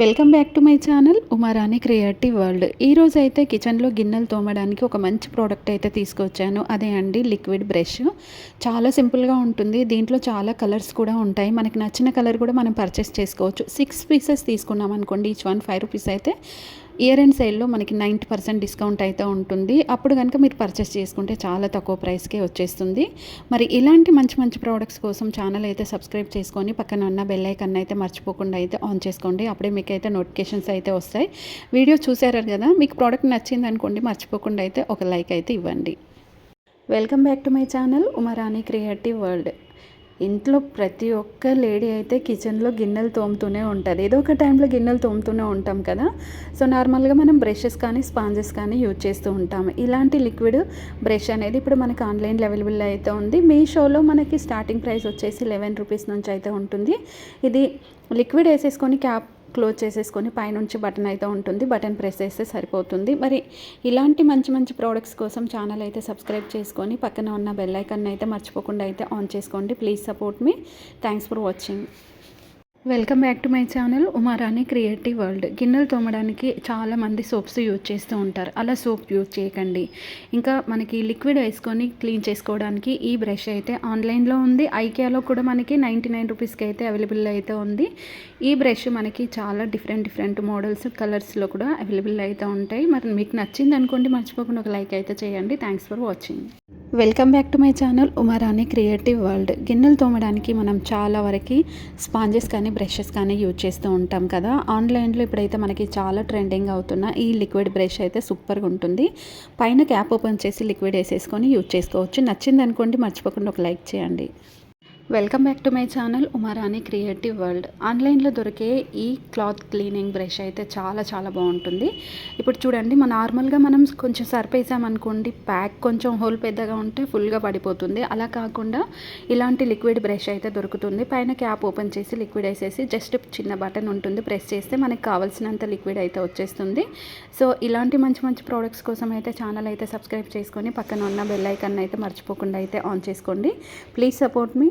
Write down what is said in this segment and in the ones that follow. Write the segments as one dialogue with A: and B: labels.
A: Welcome back to my channel Umarani creative world. ఈరోజు అయితే కిచెన్లో గిన్నెలు తోమడానికి ఒక మంచి ప్రోడక్ట్ అయితే తీసుకొచ్చాను. అదే అండి లిక్విడ్ బ్రష్. చాలా సింపుల్గా ఉంటుంది. దీంట్లో చాలా కలర్స్ కూడా ఉంటాయి. మనకి నచ్చిన కలర్ కూడా మనం పర్చేస్ చేసుకోవచ్చు. సిక్స్ పీసెస్ తీసుకున్నాం అనుకోండి ఈచ్ వన్ ఫైవ్ రూపీస్ అయితే ఇయర్ అండ్ సేల్లో మనకి నైంటీ పర్సెంట్ డిస్కౌంట్ అయితే ఉంటుంది. అప్పుడు కనుక మీరు పర్చేస్ చేసుకుంటే చాలా తక్కువ ప్రైస్కే వచ్చేస్తుంది. మరి ఇలాంటి మంచి మంచి ప్రోడక్ట్స్ కోసం ఛానల్ అయితే సబ్స్క్రైబ్ చేసుకొని పక్కన ఉన్న బెల్ ఐకన్ అయితే మర్చిపోకుండా అయితే ఆన్ చేసుకోండి. అప్పుడే మీకు అయితే నోటిఫికేషన్స్ అయితే వస్తాయి. వీడియో చూసారు కదా మీకు ప్రోడక్ట్ నచ్చింది అనుకోండి మర్చిపోకుండా అయితే ఒక లైక్ అయితే ఇవ్వండి. Welcome back to my channel Umarani creative world ఇంట్లో ప్రతి ఒక్క లేడీ అయితే కిచెన్లో గిన్నెలు తోముతూనే ఉంటుంది ఏదో ఒక టైంలో గిన్నెలు తోముతూనే ఉంటాం కదా. సో నార్మల్గా మనం బ్రషెస్ కానీ స్పాంజెస్ కానీ యూజ్ చేస్తూ ఉంటాం ఇలాంటి లిక్విడ్ బ్రష్ అనేది ఇప్పుడు మనకి ఆన్లైన్లో అవైలబుల్ అయితే ఉంది. మీ షోలో మనకి స్టార్టింగ్ ప్రైస్ వచ్చేసి లెవెన్ రూపీస్ నుంచి అయితే ఉంటుంది. ఇది లిక్విడ్ వేసేసుకొని క్యాప్ క్లోజ్ చేసేసుకొని పైనుంచి బటన్ అయితే ఉంటుంది. బటన్ ప్రెస్ చేస్తే సరిపోతుంది. మరి ఇలాంటి మంచి మంచి ప్రోడక్ట్స్ కోసం ఛానల్ అయితే సబ్స్క్రైబ్ చేసుకొని పక్కన ఉన్న బెల్ ఐకన్ అయితే మర్చిపోకుండా అయితే ఆన్ చేసుకోండి. Please support me. Thanks for watching. Welcome back to my channel Umarani creative world. గిన్నెలు తోమడానికి చాలామంది సోప్స్ యూజ్ చేస్తూ ఉంటారు. అలా సోప్ యూజ్ చేయకండి. ఇంకా మనకి లిక్విడ్ వేసుకొని క్లీన్ చేసుకోవడానికి ఈ బ్రష్ అయితే ఆన్లైన్లో ఉంది. ఐకియాలో కూడా మనకి నైంటీ నైన్ రూపీస్కి అయితే అవైలబుల్ అయితే ఉంది. ఈ బ్రష్ మనకి చాలా డిఫరెంట్ డిఫరెంట్ మోడల్స్ కలర్స్లో కూడా అవైలబుల్ అయితే ఉంటాయి. మరి మీకు నచ్చింది అనుకోండి మర్చిపోకుండా ఒక లైక్ అయితే చేయండి. Thanks for watching. Welcome back to my channel Umarani creative world. గిన్నెలు తోమడానికి మనం చాలా వరకు స్పాంజెస్ కానీ బ్రషెస్ కానీ యూజ్ చేస్తూ ఉంటాం కదా. ఆన్లైన్లో ఇప్పుడైతే మనకి చాలా ట్రెండింగ్ అవుతున్న ఈ లిక్విడ్ బ్రష్ అయితే సూపర్గా ఉంటుంది. పైన క్యాప్ ఓపెన్ చేసి లిక్విడ్ వేసేసుకొని యూజ్ చేసుకోవచ్చు. నచ్చింది అనుకోండి మర్చిపోకుండా ఒక లైక్ చేయండి. Welcome back to my channel Umarani creative world ఆన్లైన్లో దొరికే ఈ క్లాత్ క్లీనింగ్ బ్రష్ అయితే చాలా చాలా బాగుంటుంది. ఇప్పుడు చూడండి మన నార్మల్గా మనం కొంచెం సర్ప్ వేసామనుకోండి ప్యాక్ కొంచెం హోల్ పెద్దగా ఉంటే ఫుల్గా పడిపోతుంది. అలా కాకుండా ఇలాంటి లిక్విడ్ బ్రష్ అయితే దొరుకుతుంది. పైన క్యాప్ ఓపెన్ చేసి లిక్విడ్ వేసేసి జస్ట్ చిన్న బటన్ ఉంటుంది ప్రెస్ చేస్తే మనకి కావాల్సినంత లిక్విడ్ అయితే వచ్చేస్తుంది. సో ఇలాంటి మంచి మంచి ప్రోడక్ట్స్ కోసం అయితే ఛానల్ అయితే సబ్స్క్రైబ్ చేసుకొని పక్కన ఉన్న బెల్ ఐకన్ అయితే మర్చిపోకుండా అయితే ఆన్ చేసుకోండి. Please support me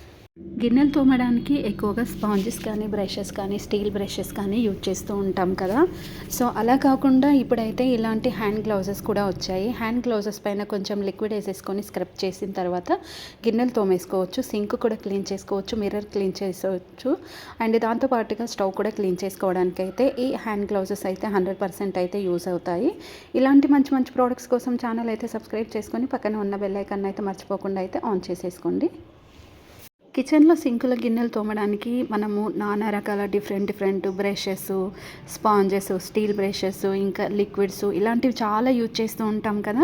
A: గిన్నెలు తోమడానికి ఎక్కువగా స్పాంజెస్ కానీ బ్రషెస్ కానీ స్టీల్ బ్రషెస్ కానీ యూజ్ చేస్తూ ఉంటాం కదా. సో అలా కాకుండా ఇప్పుడైతే ఇలాంటి హ్యాండ్ గ్లౌజెస్ కూడా వచ్చాయి. హ్యాండ్ గ్లౌజెస్ పైన కొంచెం లిక్విడ్ వేసేసుకొని స్క్రబ్ చేసిన తర్వాత గిన్నెలు తోమేసుకోవచ్చు సింక్ కూడా క్లీన్ చేసుకోవచ్చు మిర్రర్ క్లీన్ చేసుకోవచ్చు అండ్ దాంతోపాటుగా స్టవ్ కూడా క్లీన్ చేసుకోవడానికి అయితే ఈ హ్యాండ్ గ్లౌజెస్ అయితే హండ్రెడ్ పర్సెంట్ అయితే యూజ్ అవుతాయి. ఇలాంటి మంచి మంచి ప్రోడక్ట్స్ కోసం ఛానల్ అయితే సబ్స్క్రైబ్ చేసుకొని పక్కన ఉన్న బెల్ ఐకాన్ అయితే మర్చిపోకుండా అయితే ఆన్ చేసేసుకోండి. కిచెన్లో సింకుల గిన్నెలు తోమడానికి మనము నానా రకాల different different brushes sponges steel brushes ఇంకా లిక్విడ్స్ ఇలాంటివి చాలా యూజ్ చేస్తూ ఉంటాం కదా.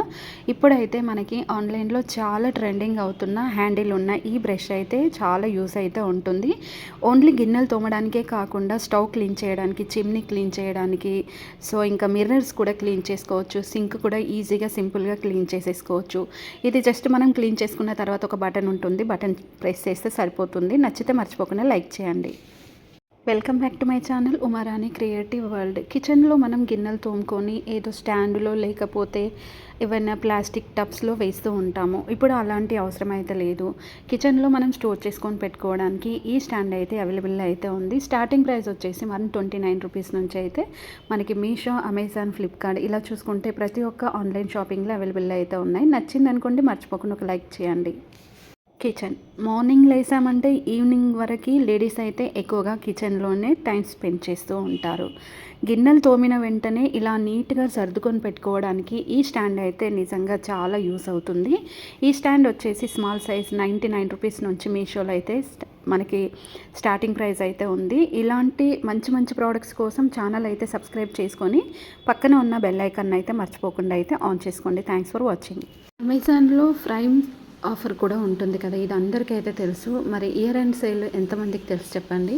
A: ఇప్పుడైతే మనకి ఆన్లైన్లో చాలా ట్రెండింగ్ అవుతున్న హ్యాండిల్ ఉన్న ఈ బ్రష్ అయితే చాలా యూస్ అయితే ఉంటుంది. ఓన్లీ గిన్నెలు తోమడానికే కాకుండా స్టవ్ క్లీన్ చేయడానికి చిమ్నీ క్లీన్ చేయడానికి సో ఇంకా మిర్రర్స్ కూడా క్లీన్ చేసుకోవచ్చు సింక్ కూడా ఈజీగా సింపుల్గా క్లీన్ చేసేసుకోవచ్చు. ఇది జస్ట్ మనం క్లీన్ చేసుకున్న తర్వాత ఒక బటన్ ఉంటుంది. బటన్ ప్రెస్ చేస్తే సరిపోతుంది. నచ్చితే మర్చిపోకుండా లైక్ చేయండి. Welcome back to my channel Umarani creative world. కిచెన్లో మనం గిన్నెలు తోముకొని ఏదో స్టాండ్లో లేకపోతే ఏవైనా ప్లాస్టిక్ టబ్స్లో వేస్తూ ఉంటాము. ఇప్పుడు అలాంటి అవసరం అయితే లేదు. కిచెన్లో మనం స్టోర్ చేసుకొని పెట్టుకోవడానికి ఈ స్టాండ్ అయితే అవైలబుల్ అయితే ఉంది. స్టార్టింగ్ ప్రైస్ వచ్చేసి వన్ ట్వంటీ నైన్ రూపీస్ నుంచి అయితే మనకి మీషో అమెజాన్ ఫ్లిప్కార్ట్ ఇలా చూసుకుంటే ప్రతి ఒక్క ఆన్లైన్ షాపింగ్లో అవైలబుల్ అయితే ఉన్నాయి. నచ్చింది అనుకోండి మర్చిపోకుండా ఒక లైక్ చేయండి. కిచెన్. మార్నింగ్ లేసామంటే ఈవినింగ్ వరకు లేడీస్ అయితే ఎక్కువగా కిచెన్లోనే టైం స్పెండ్ చేస్తూ ఉంటారు. గిన్నెలు తోమిన వెంటనే ఇలా నీట్గా సర్దుకొని పెట్టుకోవడానికి ఈ స్టాండ్ అయితే నిజంగా చాలా యూస్ అవుతుంది. ఈ స్టాండ్ వచ్చేసి small size ninety nine rupees నుంచి మీషోలో అయితే మనకి స్టార్టింగ్ ప్రైస్ అయితే ఉంది. ఇలాంటి మంచి మంచి ప్రోడక్ట్స్ కోసం ఛానల్ అయితే సబ్స్క్రైబ్ చేసుకొని పక్కన ఉన్న బెల్ ఐకన్ అయితే మర్చిపోకుండా అయితే ఆన్ చేసుకోండి. Thanks for watching. అమెజాన్లో ఫ్రైమ్ ఆఫర్ కూడా ఉంటుంది కదా ఇది అందరికీ అయితే తెలుసు. మరి ఇయర్ అండ్ సేల్ ఎంతమందికి తెలుసు చెప్పండి?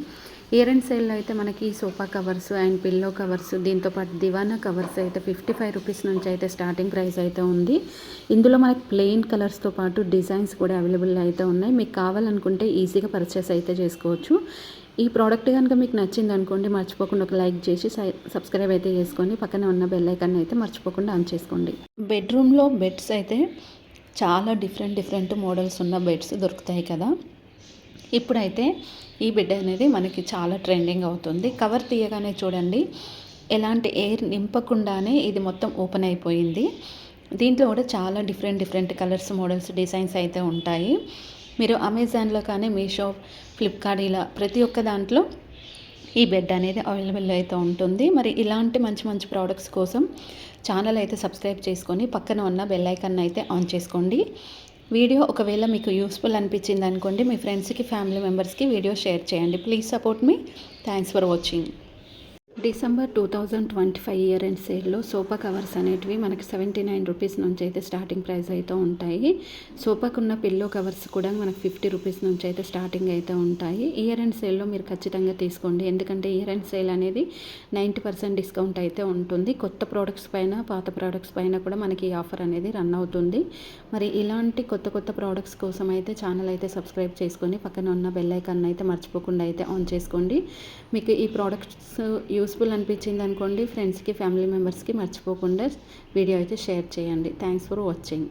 A: ఇయర్ అండ్ సేల్లో అయితే మనకి sofa covers and pillow covers దీంతోపాటు దివానా కవర్స్ అయితే ఫిఫ్టీ ఫైవ్ రూపీస్ నుంచి అయితే స్టార్టింగ్ ప్రైస్ అయితే ఉంది. ఇందులో మనకి ప్లెయిన్ కలర్స్తో పాటు డిజైన్స్ కూడా అవైలబుల్ అయితే ఉన్నాయి. మీకు కావాలనుకుంటే ఈజీగా పర్చేస్ అయితే చేసుకోవచ్చు. ఈ ప్రోడక్ట్ కనుక మీకు నచ్చింది అనుకోండి మర్చిపోకుండా ఒక లైక్ చేసి సబ్స్క్రైబ్ అయితే చేసుకోండి. పక్కన ఉన్న బెల్ ఐకాన్ అయితే మర్చిపోకుండా ఆన్ చేసుకోండి. బెడ్రూమ్లో బెడ్స్ అయితే చాలా డిఫరెంట్ డిఫరెంట్ మోడల్స్ ఉన్న బెడ్స్ దొరుకుతాయి కదా. ఇప్పుడైతే ఈ బెడ్ అనేది మనకి చాలా ట్రెండింగ్ అవుతుంది. కవర్ తీయగానే చూడండి ఎలాంటి ఎయిర్ నింపకుండానే ఇది మొత్తం ఓపెన్ అయిపోయింది. దీంట్లో కూడా చాలా different different colours models designs అయితే ఉంటాయి. మీరు అమెజాన్లో కానీ మీషో ఫ్లిప్కార్ట్ ఇలా ప్రతి ఒక్క దాంట్లో ఈ బెడ్ అనేది అవైలబుల్ అయితే ఉంటుంది. మరి ఇలాంటి మంచి మంచి ప్రోడక్ట్స్ కోసం ఛానల్ అయితే సబ్స్క్రైబ్ చేసుకొని పక్కన ఉన్న బెల్ ఐకన్ అయితే ఆన్ చేసుకోండి. వీడియో ఒకవేళ మీకు యూస్ఫుల్ అనిపించింది అనుకోండి మీ ఫ్రెండ్స్కి ఫ్యామిలీ మెంబర్స్కి వీడియో షేర్ చేయండి. ప్లీజ్ సపోర్ట్ మీ thanks for watching December two thousand twenty five year end సేల్లో సోఫా కవర్స్ అనేటివి మనకి సెవెంటీ నైన్ రూపీస్ నుంచి అయితే స్టార్టింగ్ ప్రైస్ అయితే ఉంటాయి. సోఫాకున్న పిల్లో కవర్స్ కూడా మనకి ఫిఫ్టీ రూపీస్ నుంచి అయితే స్టార్టింగ్ అయితే ఉంటాయి. ఇయర్ అండ్ సేల్లో మీరు ఖచ్చితంగా తీసుకోండి. ఎందుకంటే ఇయర్ అండ్ సేల్ అనేది నైంటీ పర్సెంట్ డిస్కౌంట్ అయితే ఉంటుంది. కొత్త ప్రోడక్ట్స్ పైన పాత ప్రోడక్ట్స్ పైన కూడా మనకి ఈ ఆఫర్ అనేది రన్ అవుతుంది. మరి ఇలాంటి కొత్త కొత్త ప్రోడక్ట్స్ కోసం అయితే ఛానల్ అయితే సబ్స్క్రైబ్ చేసుకొని పక్కన ఉన్న బెల్ ఐకాన్ అయితే మర్చిపోకుండా అయితే ఆన్ చేసుకోండి. మీకు ఈ ప్రోడక్ట్స్ యూస్ఫుల్ అనిపించింది అనుకోండి ఫ్రెండ్స్కి ఫ్యామిలీ మెంబర్స్కి మర్చిపోకుండా వీడియో అయితే షేర్ చేయండి. Thanks for watching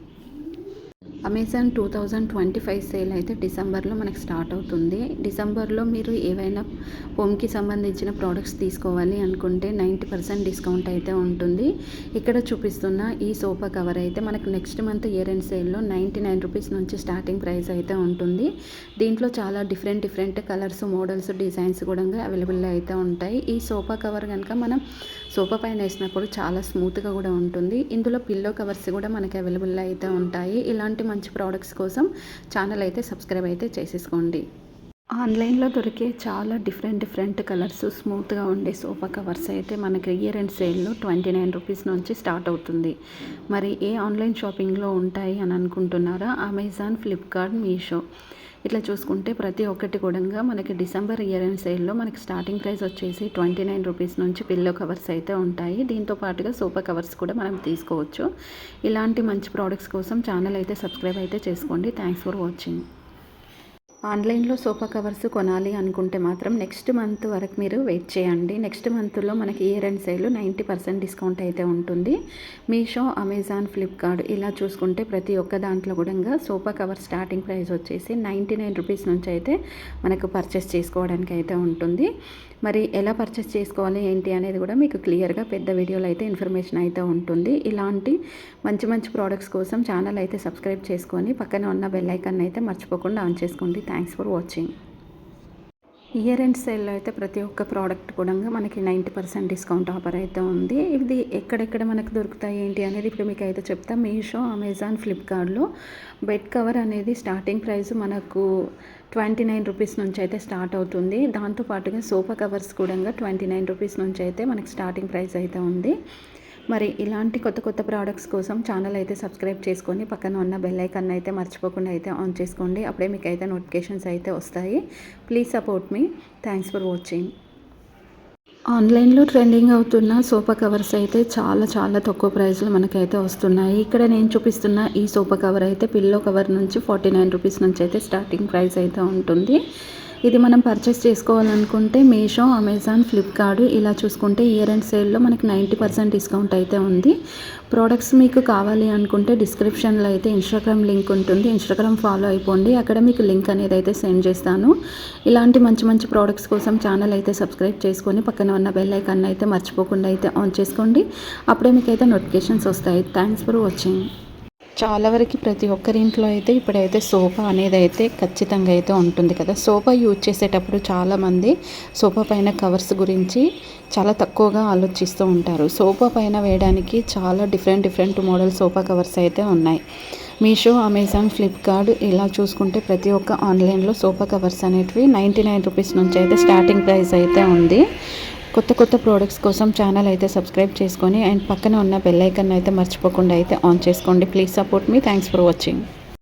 A: Amazon two thousand twenty five sale అయితే డిసెంబర్లో మనకి స్టార్ట్ అవుతుంది. డిసెంబర్లో మీరు ఏవైనా హోమ్కి సంబంధించిన ప్రోడక్ట్స్ తీసుకోవాలి అనుకుంటే నైంటీ పర్సెంట్ డిస్కౌంట్ అయితే ఉంటుంది. ఇక్కడ చూపిస్తున్న ఈ సోఫా కవర్ అయితే మనకు నెక్స్ట్ మంత్ ఇయర్ అండ్ సేల్లో నైంటీ నైన్ రూపీస్ నుంచి స్టార్టింగ్ ప్రైస్ అయితే ఉంటుంది. దీంట్లో చాలా different different colours models designs కూడా అవైలబుల్ అయితే ఉంటాయి. ఈ సోఫా కవర్ కనుక మనం సోఫా పైన వేసినప్పుడు చాలా స్మూత్గా కూడా ఉంటుంది. ఇందులో పిల్లో కవర్స్ కూడా మనకి అవైలబుల్ అయితే ఉంటాయి. ఇలాంటి మంచి ప్రోడక్ట్స్ కోసం ఛానల్ అయితే సబ్స్క్రైబ్ అయితే చేసేసుకోండి. ఆన్లైన్లో దొరికే చాలా డిఫరెంట్ డిఫరెంట్ కలర్స్ స్మూత్గా ఉండే సోఫా కవర్స్ అయితే మనకి ఇయర్ అండ్ సేల్లో ట్వంటీ నైన్ రూపీస్ నుంచి స్టార్ట్ అవుతుంది. మరి ఏ ఆన్లైన్ షాపింగ్లో ఉంటాయి అని అనుకుంటున్నారా? అమెజాన్ ఫ్లిప్కార్ట్ మీషో ఇట్లా చూసుకుంటే ప్రతి ఒక్కటి కూడా మనకి డిసెంబర్ ఇయర్ అండ్ సేల్లో మనకి స్టార్టింగ్ ప్రైస్ వచ్చేసి ట్వంటీ నైన్ రూపీస్ నుంచి పిల్లో కవర్స్ అయితే ఉంటాయి. దీంతో పాటుగా సోఫా కవర్స్ కూడా మనం తీసుకోవచ్చు. ఇలాంటి మంచి ప్రోడక్ట్స్ కోసం ఛానల్ అయితే సబ్స్క్రైబ్ అయితే చేసుకోండి. Thanks for watching. ఆన్లైన్లో సోఫా కవర్స్ కొనాలి అనుకుంటే మాత్రం నెక్స్ట్ మంత్ వరకు మీరు వెయిట్ చేయండి. నెక్స్ట్ మంత్లో మనకి year end sale ninety percent discount అయితే ఉంటుంది. మీషో అమెజాన్ ఫ్లిప్కార్ట్ ఇలా చూసుకుంటే ప్రతి ఒక్క దాంట్లో కూడా సోఫా కవర్ స్టార్టింగ్ ప్రైస్ వచ్చేసి నైంటీ నైన్ రూపీస్ నుంచి అయితే మనకు పర్చేస్ చేసుకోవడానికి అయితే ఉంటుంది. మరి ఎలా పర్చేస్ చేసుకోవాలి ఏంటి అనేది కూడా మీకు క్లియర్గా పెద్ద వీడియోలో అయితే ఇన్ఫర్మేషన్ అయితే ఉంటుంది. ఇలాంటి మంచి మంచి ప్రోడక్ట్స్ కోసం ఛానల్ అయితే సబ్స్క్రైబ్ చేసుకొని పక్కన ఉన్న బెల్ ఐకాన్ అయితే మర్చిపోకుండా ఆన్ చేసుకోండి. Thanks for watching year end సేల్లో అయితే ప్రతి ఒక్క ప్రోడక్ట్ కూడా మనకి నైంటీ పర్సెంట్ డిస్కౌంట్ ఆఫర్ అయితే ఉంది. ఇది ఎక్కడెక్కడ మనకు దొరుకుతాయి ఏంటి అనేది ఇప్పుడు మీకు అయితే చెప్తా. మీషో అమెజాన్ ఫ్లిప్కార్ట్లో బెడ్ కవర్ అనేది స్టార్టింగ్ ప్రైస్ మనకు ట్వంటీ నైన్ రూపీస్ నుంచి అయితే స్టార్ట్ అవుతుంది. దాంతోపాటుగా సోఫా కవర్స్ కూడా ట్వంటీ నైన్ రూపీస్ నుంచి అయితే మనకి స్టార్టింగ్ ప్రైస్ అయితే ఉంది. మరి ఇలాంటి కొత్త కొత్త ప్రోడక్ట్స్ కోసం ఛానల్ అయితే సబ్స్క్రైబ్ చేసుకొని పక్కన ఉన్న బెల్ ఐకన్ అయితే మర్చిపోకుండా అయితే ఆన్ చేసుకోండి. అప్పుడే మీకు అయితే నోటిఫికేషన్స్ అయితే వస్తాయి. Please support me thanks for watching ఆన్లైన్లో ట్రెండింగ్ అవుతున్న సోఫా కవర్స్ అయితే చాలా చాలా తక్కువ ప్రైస్లో మనకైతే వస్తున్నాయి. ఇక్కడ నేను చూపిస్తున్న ఈ సోఫా కవర్ అయితే పిల్లో కవర్ నుంచి ఫార్టీ నైన్ రూపీస్ నుంచి అయితే స్టార్టింగ్ ప్రైస్ అయితే ఉంటుంది. ఇది మనం పర్చేస్ చేసుకోవాలనుకుంటే మీషో అమెజాన్ ఫ్లిప్కార్ట్ ఇలా చూసుకుంటే ఇయర్ అండ్ సేల్లో మనకి నైంటీ పర్సెంట్ డిస్కౌంట్ అయితే ఉంది. ప్రోడక్ట్స్ మీకు కావాలి అనుకుంటే డిస్క్రిప్షన్లో అయితే ఇన్స్టాగ్రామ్ లింక్ ఉంటుంది. ఇన్స్టాగ్రామ్ ఫాలో అయిపోండి. అక్కడ మీకు లింక్ అనేది అయితే సెండ్ చేస్తాను. ఇలాంటి మంచి మంచి ప్రోడక్ట్స్ కోసం ఛానల్ అయితే సబ్స్క్రైబ్ చేసుకొని పక్కన ఉన్న బెల్ ఐకాన్ అయితే మర్చిపోకుండా అయితే ఆన్ చేసుకోండి. అప్పుడే మీకు అయితే నోటిఫికేషన్స్ వస్తాయి. థ్యాంక్స్ ఫర్ వాచింగ్ చాలా వరకు ప్రతి ఒక్కరి ఇంట్లో అయితే ఇప్పుడైతే సోఫా అనేది అయితే ఖచ్చితంగా అయితే ఉంటుంది కదా. సోఫా యూజ్ చేసేటప్పుడు చాలామంది సోఫా పైన కవర్స్ గురించి చాలా తక్కువగా ఆలోచిస్తూ ఉంటారు. సోఫా పైన వేయడానికి చాలా different different model sofa covers అయితే ఉన్నాయి. మీషో అమెజాన్ ఫ్లిప్కార్ట్ ఇలా చూసుకుంటే ప్రతి ఒక్క ఆన్లైన్లో సోఫా కవర్స్ అనేటివి నైంటీ నైన్ రూపీస్ నుంచి అయితే స్టార్టింగ్ ప్రైస్ అయితే ఉంది. కొత్త కొత్త ప్రోడక్ట్స్ కోసం ఛానల్ అయితే సబ్స్క్రైబ్ చేసుకొని అండ్ పక్కన ఉన్న బెల్ ఐకన్ అయితే మర్చిపోకుండా అయితే ఆన్ చేసుకోండి. Please support me thanks for watching